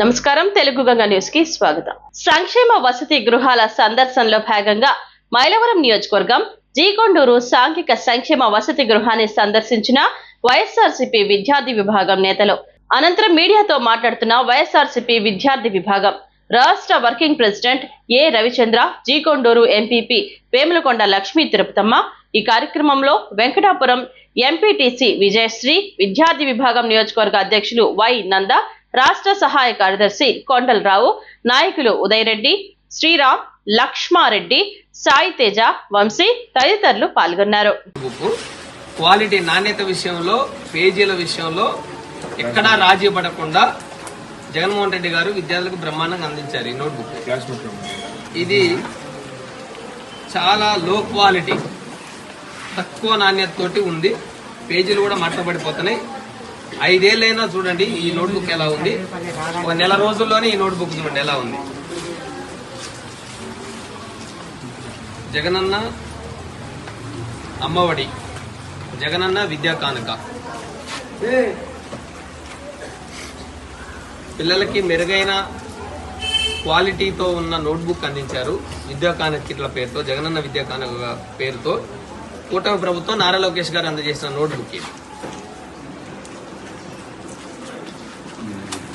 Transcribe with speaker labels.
Speaker 1: నమస్కారం తెలుగు గంగ న్యూస్కి స్వాగతం. సంక్షేమ వసతి గృహాల సందర్శనలో భాగంగా మైలవరం నియోజకవర్గం జీకొండూరు సాంఘిక సంక్షేమ వసతి గృహాన్ని సందర్శించిన వైఎస్ఆర్సీపీ విద్యార్థి విభాగం నేతలు. అనంతరం మీడియాతో మాట్లాడుతున్న వైఎస్ఆర్సీపీ విద్యార్థి విభాగం రాష్ట్ర working president A Ravichandra G Konduru MPP Vemulakonda Lakshmi Tirupatamma. ఈ కార్యక్రమంలో వెంకటాపురం ఎంపీటీసీ విజయశ్రీ విద్యార్థి విభాగం నియోజకవర్గ అధ్యక్షులు వై నంద రాష్ట్ర సహాయ కార్యదర్శి కొండలరావు నాయకులు ఉదయరెడ్డి శ్రీరామ్ లక్ష్మారెడ్డి సాయి తేజ వంశీ తదితరులు పాల్గొన్నారు.
Speaker 2: బుక్ క్వాలిటీ నాణ్యత విషయంలో పేజీల విషయంలో ఎక్కడా రాజీ పడకుండా జగన్మోహన్ రెడ్డి గారు విద్యార్థులకు బ్రహ్మాండంగా అందించారు ఈ నోట్బుక్. ఇది చాలా లో క్వాలిటీ తక్కువ నాణ్యత తోటి ఉంది. పేజీలు కూడా మట్టబడిపోతున్నాయి ఐదేళ్ళైనా చూడండి ఈ నోట్బుక్ ఎలా ఉంది? ఒక నెల రోజుల్లోనే ఈ నోట్బుక్ చూడండి ఎలా ఉంది? జగనన్న అమ్మఒడి జగనన్న విద్యా కానుక. పిల్లలకి మెరుగైన క్వాలిటీతో ఉన్న నోట్బుక్ అందించారు. విద్యా కానుక కిట్ల పేరుతో జగనన్న విద్యా కానుక పేరుతో కూటమి ప్రభుత్వం నారా లోకేష్ గారు అందజేసిన నోట్బుక్ ఇది.